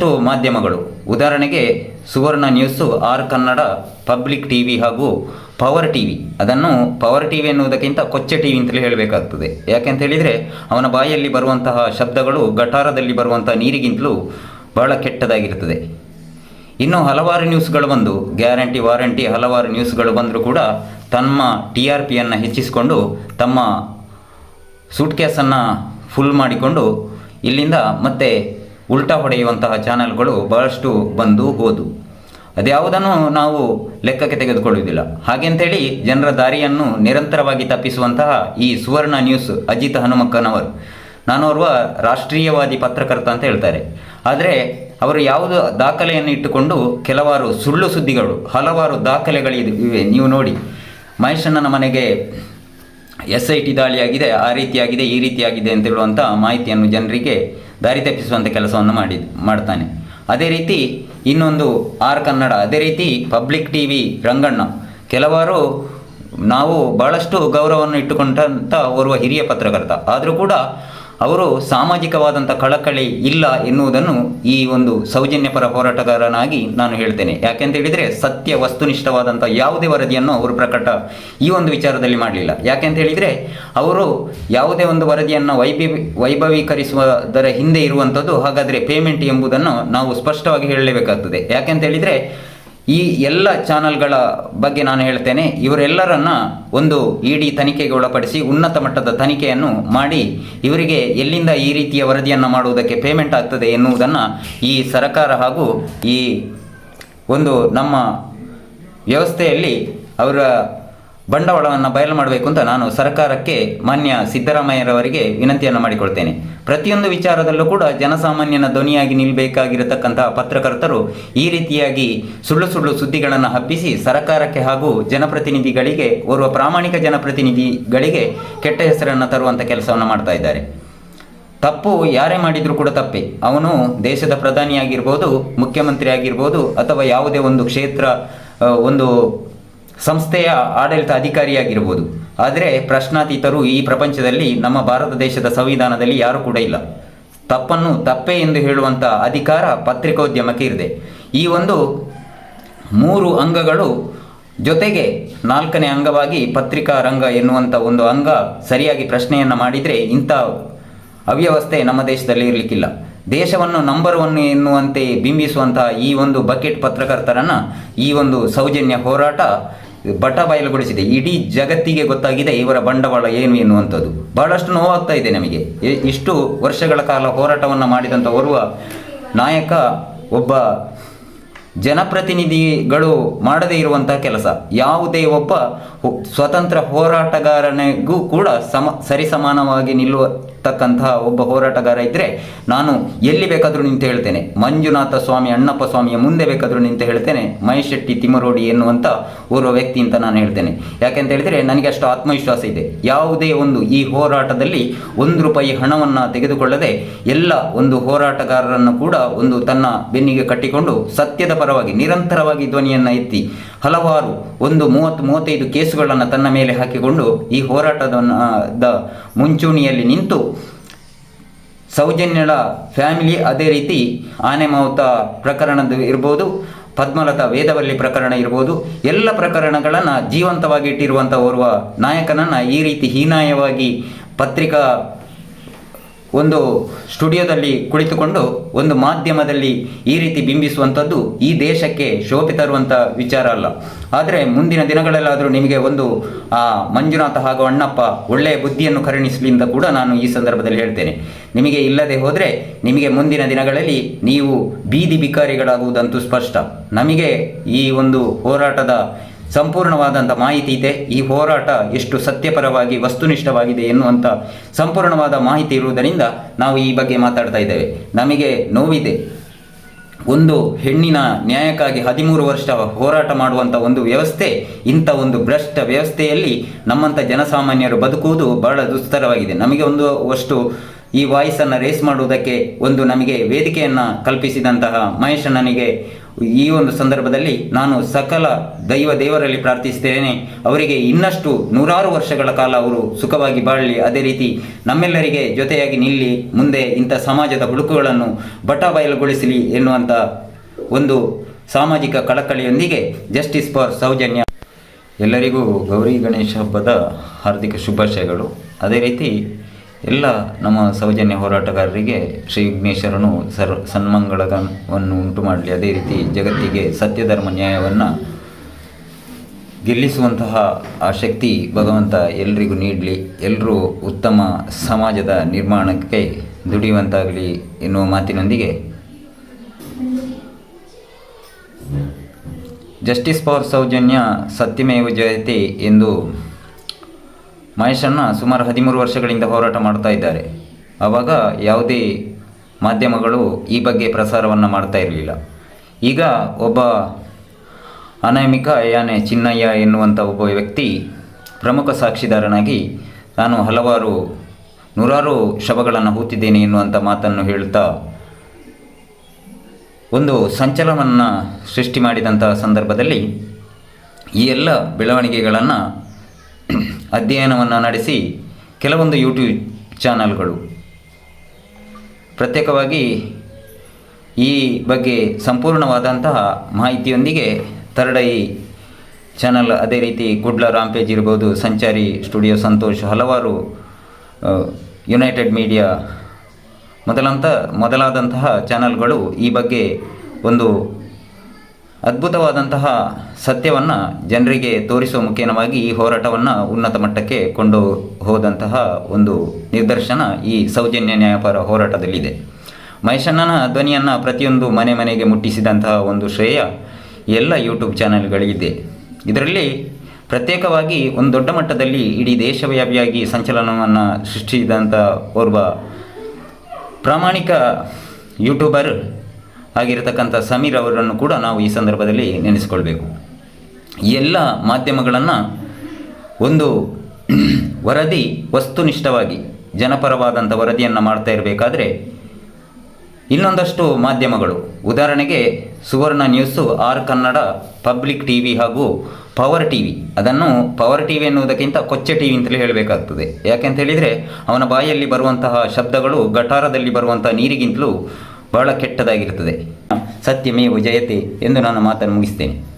ಒಂದಷ್ಟು ಮಾಧ್ಯಮಗಳು. ಉದಾಹರಣೆಗೆ, Suvarna news, R Kannada, public T V ಹಾಗೂ ಪವರ್ ಟಿ ವಿ ಅದನ್ನು ಪವರ್ ಟಿ ವಿ ಎನ್ನುವುದಕ್ಕಿಂತ ಕೊಚ್ಚೆ ಟಿವಿ ಅಂತಲೇ ಹೇಳಬೇಕಾಗ್ತದೆ. ಯಾಕೆಂತ ಹೇಳಿದರೆ, ಅವನ ಬಾಯಲ್ಲಿ ಬರುವಂತಹ ಶಬ್ದಗಳು ಗಟಾರದಲ್ಲಿ ಬರುವಂತಹ ನೀರಿಗಿಂತಲೂ ಬಹಳ ಕೆಟ್ಟದಾಗಿರುತ್ತದೆ. ಇನ್ನು ಹಲವಾರು ನ್ಯೂಸ್ಗಳು ಬಂದು, ಗ್ಯಾರಂಟಿ, ವಾರಂಟಿ ಹಲವಾರು ನ್ಯೂಸ್ಗಳು ಬಂದರೂ ಕೂಡ ತಮ್ಮ ಟಿ ಆರ್ ಪಿಯನ್ನು ಹೆಚ್ಚಿಸಿಕೊಂಡು ತಮ್ಮ ಸೂಟ್ ಕ್ಯಾಸನ್ನು ಫುಲ್ ಮಾಡಿಕೊಂಡು ಇಲ್ಲಿಂದ ಮತ್ತೆ ಉಲ್ಟಾ ಹೊಡೆಯುವಂತಹ ಚಾನೆಲ್ಗಳು ಬಹಳಷ್ಟು ಬಂದು ಹೋದು. ಅದ್ಯಾವುದನ್ನು ನಾವು ಲೆಕ್ಕಕ್ಕೆ ತೆಗೆದುಕೊಳ್ಳುವುದಿಲ್ಲ. ಹಾಗೆಂಥೇಳಿ ಜನರ ದಾರಿಯನ್ನು ನಿರಂತರವಾಗಿ ತಪ್ಪಿಸುವಂತಹ ಈ ಸುವರ್ಣ ನ್ಯೂಸ್ ಅಜಿತ್ ಹನುಮಕ್ಕನವರು. ನಾನು ಓರ್ವ ರಾಷ್ಟ್ರೀಯವಾದಿ ಪತ್ರಕರ್ತ ಅಂತ ಹೇಳ್ತಾರೆ. ಆದರೆ ಅವರು ಯಾವುದು ದಾಖಲೆಯನ್ನು ಇಟ್ಟುಕೊಂಡು ಕೆಲವಾರು ಸುಳ್ಳು ಸುದ್ದಿಗಳು, ಹಲವಾರು ದಾಖಲೆಗಳಿವೆ ನೀವು ನೋಡಿ. ಮಹೇಶಣ್ಣನ ಮನೆಗೆ ಎಸ್ ಐ ಟಿ ದಾಳಿಯಾಗಿದೆ, ಆ ರೀತಿಯಾಗಿದೆ, ಈ ರೀತಿಯಾಗಿದೆ ಅಂತ ಹೇಳುವಂಥ ಮಾಹಿತಿಯನ್ನು ಜನರಿಗೆ ದಾರಿ ತಪ್ಪಿಸುವಂಥ ಕೆಲಸವನ್ನು ಮಾಡಿ ಮಾಡ್ತಾನೆ. ಅದೇ ರೀತಿ ಇನ್ನೊಂದು ಆರ್ ಕನ್ನಡ, ಅದೇ ರೀತಿ ಪಬ್ಲಿಕ್ ಟಿ ವಿ ರಂಗಣ್ಣ. ಕೆಲವರು ನಾವು ಬಹಳಷ್ಟು ಗೌರವವನ್ನು ಇಟ್ಟುಕೊಂಡಂಥ ಓರ್ವ ಹಿರಿಯ ಪತ್ರಕರ್ತ. ಆದರೂ ಕೂಡ ಅವರು ಸಾಮಾಜಿಕವಾದಂಥ ಕಳಕಳಿ ಇಲ್ಲ ಎನ್ನುವುದನ್ನು ಈ ಒಂದು ಸೌಜನ್ಯಪರ ಹೋರಾಟಗಾರನಾಗಿ ನಾನು ಹೇಳ್ತೇನೆ. ಯಾಕೆಂತ ಹೇಳಿದರೆ ಸತ್ಯ ವಸ್ತುನಿಷ್ಠವಾದಂಥ ಯಾವುದೇ ವರದಿಯನ್ನು ಅವರು ಪ್ರಕಟ ಈ ಒಂದು ವಿಚಾರದಲ್ಲಿ ಮಾಡಲಿಲ್ಲ. ಯಾಕೆಂತ ಹೇಳಿದರೆ ಅವರು ಯಾವುದೇ ಒಂದು ವರದಿಯನ್ನು ವೈಭವಿ ವೈಭವೀಕರಿಸುವುದರ ಹಿಂದೆ ಇರುವಂಥದ್ದು ಹಾಗಾದರೆ ಪೇಮೆಂಟ್ ಎಂಬುದನ್ನು ನಾವು ಸ್ಪಷ್ಟವಾಗಿ ಹೇಳಲೇಬೇಕಾಗ್ತದೆ. ಯಾಕೆಂತ ಹೇಳಿದರೆ ಈ ಎಲ್ಲ ಚಾನಲ್ಗಳ ಬಗ್ಗೆ ನಾನು ಹೇಳ್ತೇನೆ, ಇವರೆಲ್ಲರನ್ನ ಒಂದು ಇಡಿ ತನಿಖೆಗೆ ಒಳಪಡಿಸಿ, ಉನ್ನತ ಮಟ್ಟದ ತನಿಖೆಯನ್ನು ಮಾಡಿ, ಇವರಿಗೆ ಎಲ್ಲಿಂದ ಈ ರೀತಿಯ ವರದಿಯನ್ನು ಮಾಡುವುದಕ್ಕೆ ಪೇಮೆಂಟ್ ಆಗ್ತದೆ ಎನ್ನುವುದನ್ನು ಈ ಸರ್ಕಾರ ಹಾಗೂ ಈ ಒಂದು ನಮ್ಮ ವ್ಯವಸ್ಥೆಯಲ್ಲಿ ಅವರ ಬಂಡವಾಳವನ್ನು ಬಯಲು ಮಾಡಬೇಕು ಅಂತ ನಾನು ಸರ್ಕಾರಕ್ಕೆ ಮಾನ್ಯ ಸಿದ್ದರಾಮಯ್ಯರವರಿಗೆ ವಿನಂತಿಯನ್ನು ಮಾಡಿಕೊಳ್ತೇನೆ. ಪ್ರತಿಯೊಂದು ವಿಚಾರದಲ್ಲೂ ಕೂಡ ಜನಸಾಮಾನ್ಯನ ಧ್ವನಿಯಾಗಿ ನಿಲ್ಲಬೇಕಾಗಿರತಕ್ಕಂತಹ ಪತ್ರಕರ್ತರು ಈ ರೀತಿಯಾಗಿ ಸುಳ್ಳು ಸುಳ್ಳು ಸುದ್ದಿಗಳನ್ನು ಹಬ್ಬಿಸಿ ಸರ್ಕಾರಕ್ಕೆ ಹಾಗೂ ಜನಪ್ರತಿನಿಧಿಗಳಿಗೆ, ಓರ್ವ ಪ್ರಾಮಾಣಿಕ ಜನಪ್ರತಿನಿಧಿಗಳಿಗೆ ಕೆಟ್ಟ ಹೆಸರನ್ನು ತರುವಂಥ ಕೆಲಸವನ್ನು ಮಾಡ್ತಾ ಇದ್ದಾರೆ. ತಪ್ಪು ಯಾರೇ ಮಾಡಿದರೂ ಕೂಡ ತಪ್ಪೇ. ಅವನು ದೇಶದ ಪ್ರಧಾನಿಯಾಗಿರ್ಬೋದು ಮುಖ್ಯಮಂತ್ರಿ ಆಗಿರ್ಬೋದು ಅಥವಾ ಯಾವುದೇ ಒಂದು ಕ್ಷೇತ್ರ ಒಂದು ಸಂಸ್ಥೆಯ ಆಡಳಿತ ಅಧಿಕಾರಿಯಾಗಿರಬಹುದು. ಆದರೆ ಪ್ರಶ್ನಾತೀತರು ಈ ಪ್ರಪಂಚದಲ್ಲಿ ನಮ್ಮ ಭಾರತ ದೇಶದ ಸಂವಿಧಾನದಲ್ಲಿ ಯಾರೂ ಕೂಡ ಇಲ್ಲ. ತಪ್ಪನ್ನು ತಪ್ಪೇ ಎಂದು ಹೇಳುವಂಥ ಅಧಿಕಾರ ಪತ್ರಿಕೋದ್ಯಮಕ್ಕೆ ಇದೆ ಈ ಒಂದು ಮೂರು ಅಂಗಗಳು ಜೊತೆಗೆ ನಾಲ್ಕನೇ ಅಂಗವಾಗಿ ಪತ್ರಿಕಾ ರಂಗ ಎನ್ನುವಂಥ ಒಂದು ಅಂಗ ಸರಿಯಾಗಿ ಪ್ರಶ್ನೆಯನ್ನು ಮಾಡಿದರೆ ಇಂಥ ಅವ್ಯವಸ್ಥೆ ನಮ್ಮ ದೇಶದಲ್ಲಿ ಇರಲಿಕ್ಕಿಲ್ಲ. ದೇಶವನ್ನು ನಂಬರ್ ಒನ್ ಎನ್ನುವಂತೆ ಬಿಂಬಿಸುವಂತಹ ಈ ಒಂದು ಬಕೆಟ್ ಪತ್ರಕರ್ತರನ್ನು ಈ ಒಂದು ಸೌಜನ್ಯ ಹೋರಾಟ ಬಟ ಬಯಲುಗೊಳಿಸಿದೆ. ಇಡೀ ಜಗತ್ತಿಗೆ ಗೊತ್ತಾಗಿದೆ ಇವರ ಬಂಡವಾಳ ಏನು ಎನ್ನುವಂಥದ್ದು ಬಹಳಷ್ಟು ನೋವಾಗ್ತಾ ಇದೆ ನಮಗೆ. ಇಷ್ಟು ವರ್ಷಗಳ ಕಾಲ ಹೋರಾಟವನ್ನು ಮಾಡಿದಂಥ ಓರ್ವ ನಾಯಕ, ಒಬ್ಬ ಜನಪ್ರತಿನಿಧಿಗಳು ಮಾಡದೇ ಇರುವಂತಹ ಕೆಲಸ. ಯಾವುದೇ ಒಬ್ಬ ಸ್ವತಂತ್ರ ಹೋರಾಟಗಾರನಿಗೂ ಕೂಡ ಸಮ, ಸರಿಸಮಾನವಾಗಿ ನಿಲ್ಲುವತಕ್ಕಂತಹ ಒಬ್ಬ ಹೋರಾಟಗಾರ ಇದ್ದರೆ ನಾನು ಎಲ್ಲಿ ಬೇಕಾದರೂ ನಿಂತು ಹೇಳ್ತೇನೆ. ಮಂಜುನಾಥ ಸ್ವಾಮಿ, ಅಣ್ಣಪ್ಪ ಸ್ವಾಮಿಯ ಮುಂದೆ ಬೇಕಾದರೂ ನಿಂತು ಹೇಳ್ತೇನೆ. ಮಹೇಶ್ ಶೆಟ್ಟಿ ತಿಮ್ಮರೋಡಿ ಎನ್ನುವಂಥ ಓರ್ವ ವ್ಯಕ್ತಿ ಅಂತ ನಾನು ಹೇಳ್ತೇನೆ. ಯಾಕೆಂತ ಹೇಳಿದರೆ ನನಗೆ ಅಷ್ಟು ಆತ್ಮವಿಶ್ವಾಸ ಇದೆ. ಯಾವುದೇ ಒಂದು ಈ ಹೋರಾಟದಲ್ಲಿ ಒಂದು ರೂಪಾಯಿ ಹಣವನ್ನು ತೆಗೆದುಕೊಳ್ಳದೆ ಎಲ್ಲ ಒಂದು ಹೋರಾಟಗಾರರನ್ನು ಕೂಡ ಒಂದು ತನ್ನ ಬೆನ್ನಿಗೆ ಕಟ್ಟಿಕೊಂಡು ಸತ್ಯದ ಪರವಾಗಿ, ನಿರಂತರವಾಗಿ ಧ್ವನಿಯನ್ನು ಎತ್ತಿ ಹಲವಾರು ಒಂದು ಮೂವತ್ತು, ಮೂವತ್ತೈದು ಕೇಸುಗಳನ್ನು ತನ್ನ ಮೇಲೆ ಹಾಕಿಕೊಂಡು ಈ ಹೋರಾಟದ ಮುಂಚೂಣಿಯಲ್ಲಿ ನಿಂತು ಸೌಜನ್ಯಳ ಫ್ಯಾಮಿಲಿ ಅದೇ ರೀತಿ ಆನೆ ಮಾವುತ ಪ್ರಕರಣದ ಇರ್ಬೋದು, ಪದ್ಮಲತಾ ವೇದವಲ್ಲಿ ಪ್ರಕರಣ ಇರ್ಬೋದು, ಎಲ್ಲ ಪ್ರಕರಣಗಳನ್ನು ಜೀವಂತವಾಗಿ ಇಟ್ಟಿರುವಂಥ ಓರ್ವ ನಾಯಕನನ್ನು ಈ ರೀತಿ ಹೀನಾಯವಾಗಿ ಪತ್ರಿಕಾ ಒಂದು ಸ್ಟುಡಿಯೋದಲ್ಲಿ ಕುಳಿತುಕೊಂಡು ಒಂದು ಮಾಧ್ಯಮದಲ್ಲಿ ಈ ರೀತಿ ಬಿಂಬಿಸುವಂಥದ್ದು ಈ ದೇಶಕ್ಕೆ ಶೋಭೆ ತರುವಂಥ ವಿಚಾರ ಅಲ್ಲ. ಆದರೆ ಮುಂದಿನ ದಿನಗಳಲ್ಲಾದರೂ ನಿಮಗೆ ಒಂದು ಮಂಜುನಾಥ ಹಾಗೂ ಅಣ್ಣಪ್ಪ ಒಳ್ಳೆಯ ಬುದ್ಧಿಯನ್ನು ಕರುಣಿಸಲಿ ಅಂತ ಕೂಡ ನಾನು ಈ ಸಂದರ್ಭದಲ್ಲಿ ಹೇಳ್ತೇನೆ. ನಿಮಗೆ ಇಲ್ಲದೆ ಹೋದರೆ ನಿಮಗೆ ಮುಂದಿನ ದಿನಗಳಲ್ಲಿ ನೀವು ಬೀದಿ ಬಿಕಾರಿಗಳಾಗುವುದಂತೂ ಸ್ಪಷ್ಟ. ನಮಗೆ ಈ ಒಂದು ಹೋರಾಟದ ಸಂಪೂರ್ಣವಾದಂಥ ಮಾಹಿತಿ ಇದೆ. ಈ ಹೋರಾಟ ಎಷ್ಟು ಸತ್ಯಪರವಾಗಿ, ವಸ್ತುನಿಷ್ಠವಾಗಿದೆ ಎನ್ನುವಂಥ ಸಂಪೂರ್ಣವಾದ ಮಾಹಿತಿ ಇರುವುದರಿಂದ ನಾವು ಈ ಬಗ್ಗೆ ಮಾತಾಡ್ತಾ ಇದ್ದೇವೆ. ನಮಗೆ ನೋವಿದೆ. ಒಂದು ಹೆಣ್ಣಿನ ನ್ಯಾಯಕ್ಕಾಗಿ ಹದಿಮೂರು ವರ್ಷ ಹೋರಾಟ ಮಾಡುವಂಥ ಒಂದು ವ್ಯವಸ್ಥೆ, ಇಂಥ ಒಂದು ಭ್ರಷ್ಟ ವ್ಯವಸ್ಥೆಯಲ್ಲಿ ನಮ್ಮಂಥ ಜನಸಾಮಾನ್ಯರು ಬದುಕುವುದು ಬಹಳ ದುಸ್ತರವಾಗಿದೆ. ನಮಗೆ ಒಂದು ಅಷ್ಟು ಈ ವಾಯ್ಸನ್ನು ರೇಸ್ ಮಾಡುವುದಕ್ಕೆ ಒಂದು ನಮಗೆ ವೇದಿಕೆಯನ್ನು ಕಲ್ಪಿಸಿದಂತಹ ಮಹೇಶಣ್ಣನಿಗೆ ಈ ಒಂದು ಸಂದರ್ಭದಲ್ಲಿ ನಾನು ಸಕಲ ದೈವ ದೇವರಲ್ಲಿ ಪ್ರಾರ್ಥಿಸುತ್ತೇನೆ. ಅವರಿಗೆ ಇನ್ನಷ್ಟು ನೂರಾರು ವರ್ಷಗಳ ಕಾಲ ಅವರು ಸುಖವಾಗಿ ಬಾಳಲಿ. ಅದೇ ರೀತಿ ನಮ್ಮೆಲ್ಲರಿಗೆ ಜೊತೆಯಾಗಿ ನಿಲ್ಲಿ, ಮುಂದೆ ಇಂಥ ಸಮಾಜದ ಹುಡುಕುಗಳನ್ನು ಬಟಾಬಯಲುಗೊಳಿಸಲಿ ಎನ್ನುವಂಥ ಒಂದು ಸಾಮಾಜಿಕ ಕಳಕಳಿಯೊಂದಿಗೆ ಜಸ್ಟಿಸ್ ಫಾರ್ ಸೌಜನ್ಯ. ಎಲ್ಲರಿಗೂ ಗೌರಿ ಗಣೇಶ ಹಬ್ಬದ ಹಾರ್ದಿಕ ಶುಭಾಶಯಗಳು. ಅದೇ ರೀತಿ ಎಲ್ಲ ನಮ್ಮ ಸೌಜನ್ಯ ಹೋರಾಟಗಾರರಿಗೆ ಶ್ರೀ ವಿಘ್ನೇಶ್ವರನು ಸರ್ ಸನ್ಮಂಗಳವನ್ನು ಉಂಟು ಮಾಡಲಿ. ಅದೇ ರೀತಿ ಜಗತ್ತಿಗೆ ಸತ್ಯಧರ್ಮ ನ್ಯಾಯವನ್ನು ಗೆಲ್ಲಿಸುವಂತಹ ಆ ಶಕ್ತಿ ಭಗವಂತ ಎಲ್ರಿಗೂ ನೀಡಲಿ. ಎಲ್ಲರೂ ಉತ್ತಮ ಸಮಾಜದ ನಿರ್ಮಾಣಕ್ಕೆ ದುಡಿಯುವಂತಾಗಲಿ ಎನ್ನುವ ಮಾತಿನೊಂದಿಗೆ ಜಸ್ಟಿಸ್ ಫಾರ್ ಸೌಜನ್ಯ ಸತ್ಯಮೇವ ಜಯತೆ ಎಂದು ಮಹೇಶಣ್ಣ ಸುಮಾರು ಹದಿಮೂರು ವರ್ಷಗಳಿಂದ ಹೋರಾಟ ಮಾಡ್ತಾ ಇದ್ದಾರೆ. ಆವಾಗ ಯಾವುದೇ ಮಾಧ್ಯಮಗಳು ಈ ಬಗ್ಗೆ ಪ್ರಸಾರವನ್ನು ಮಾಡ್ತಾ ಇರಲಿಲ್ಲ. ಈಗ ಒಬ್ಬ ಅನಾಮಿಕ ಯಾನೆ ಚಿನ್ನಯ್ಯ ಎನ್ನುವಂಥ ಒಬ್ಬ ವ್ಯಕ್ತಿ ಪ್ರಮುಖ ಸಾಕ್ಷಿದಾರನಾಗಿ ನಾನು ಹಲವಾರು, ನೂರಾರು ಶವಗಳನ್ನು ಹೂತಿದ್ದೇನೆ ಎನ್ನುವಂಥ ಮಾತನ್ನು ಹೇಳ್ತಾ ಒಂದು ಸಂಚಲನವನ್ನು ಸೃಷ್ಟಿ ಮಾಡಿದಂಥ ಸಂದರ್ಭದಲ್ಲಿ ಈ ಎಲ್ಲ ಬೆಳವಣಿಗೆಗಳನ್ನು ಅಧ್ಯಯನವನ್ನು ನಡೆಸಿ ಕೆಲವೊಂದು ಯೂಟ್ಯೂಬ್ ಚಾನಲ್ಗಳು. ಪ್ರತ್ಯೇಕವಾಗಿ ಈ ಬಗ್ಗೆ ಸಂಪೂರ್ಣವಾದಂತಹ ಮಾಹಿತಿಯೊಂದಿಗೆ ತರಡೈ ಚಾನಲ್ ಅದೇ ರೀತಿ ಗುಡ್ಲ ರಾಂಪೇಜ್ ಇರ್ಬೋದು, ಸಂಚಾರಿ ಸ್ಟುಡಿಯೋ ಸಂತೋಷ್ ಹಲವಾರು ಯುನೈಟೆಡ್ ಮೀಡಿಯಾ ಮೊದಲಂತ, ಮೊದಲಾದಂತಹ ಚಾನಲ್ಗಳು ಈ ಬಗ್ಗೆ ಒಂದು ಅದ್ಭುತವಾದಂತಹ ಸತ್ಯವನ್ನು ಜನರಿಗೆ ತೋರಿಸುವ ಮುಖೇನವಾಗಿ ಈ ಹೋರಾಟವನ್ನು ಉನ್ನತ ಮಟ್ಟಕ್ಕೆ ಕೊಂಡು ಹೋದಂತಹ ಒಂದು ನಿದರ್ಶನ ಈ ಸೌಜನ್ಯ ನ್ಯಾಯಪರ ಹೋರಾಟದಲ್ಲಿದೆ. ಮಹೇಶಣ್ಣನ ಧ್ವನಿಯನ್ನು ಪ್ರತಿಯೊಂದು ಮನೆ ಮನೆಗೆ ಮುಟ್ಟಿಸಿದಂತಹ ಒಂದು ಶ್ರೇಯ ಎಲ್ಲ ಯೂಟ್ಯೂಬ್ ಚಾನೆಲ್ಗಳಿದೆ ಇದರಲ್ಲಿ ಪ್ರತ್ಯೇಕವಾಗಿ ಒಂದು ದೊಡ್ಡ ಮಟ್ಟದಲ್ಲಿ ಇಡೀ ದೇಶವ್ಯಾಪಿಯಾಗಿ ಸಂಚಲನವನ್ನು ಸೃಷ್ಟಿಸಿದಂಥ ಓರ್ವ ಪ್ರಾಮಾಣಿಕ ಯೂಟ್ಯೂಬರ್ ಆಗಿರತಕ್ಕಂಥ ಸಮೀರ್ ಅವರನ್ನು ಕೂಡ ನಾವು ಈ ಸಂದರ್ಭದಲ್ಲಿ ನೆನೆಸಿಕೊಳ್ಬೇಕು. ಎಲ್ಲ ಮಾಧ್ಯಮಗಳನ್ನು ಒಂದು ವರದಿ, ವಸ್ತುನಿಷ್ಠವಾಗಿ, ಜನಪರವಾದಂಥ ವರದಿಯನ್ನು ಮಾಡ್ತಾ ಇರಬೇಕಾದ್ರೆ ಇನ್ನೊಂದಷ್ಟು ಮಾಧ್ಯಮಗಳು. ಉದಾಹರಣೆಗೆ Suvarna news, R Kannada, public T V ಹಾಗೂ ಪವರ್ ಟಿ ವಿ ಅದನ್ನು ಪವರ್ ಟಿ ವಿ ಎನ್ನುವುದಕ್ಕಿಂತ ಕೊಚ್ಚೆ ಟಿ ವಿ ಅಂತಲೇ ಹೇಳಬೇಕಾಗ್ತದೆ. ಯಾಕೆಂತ ಹೇಳಿದರೆ ಅವನ ಬಾಯಲ್ಲಿ ಬರುವಂತಹ ಶಬ್ದಗಳು, ಗಟಾರದಲ್ಲಿ ಬರುವಂಥ ನೀರಿಗಿಂತಲೂ ಬಹಳ ಕೆಟ್ಟದಾಗಿರುತ್ತದೆ. ಸತ್ಯಮೇವ ಜಯತೆ ಎಂದು ನಾನು ಮಾತನ್ನು ಮುಗಿಸ್ತೇನೆ.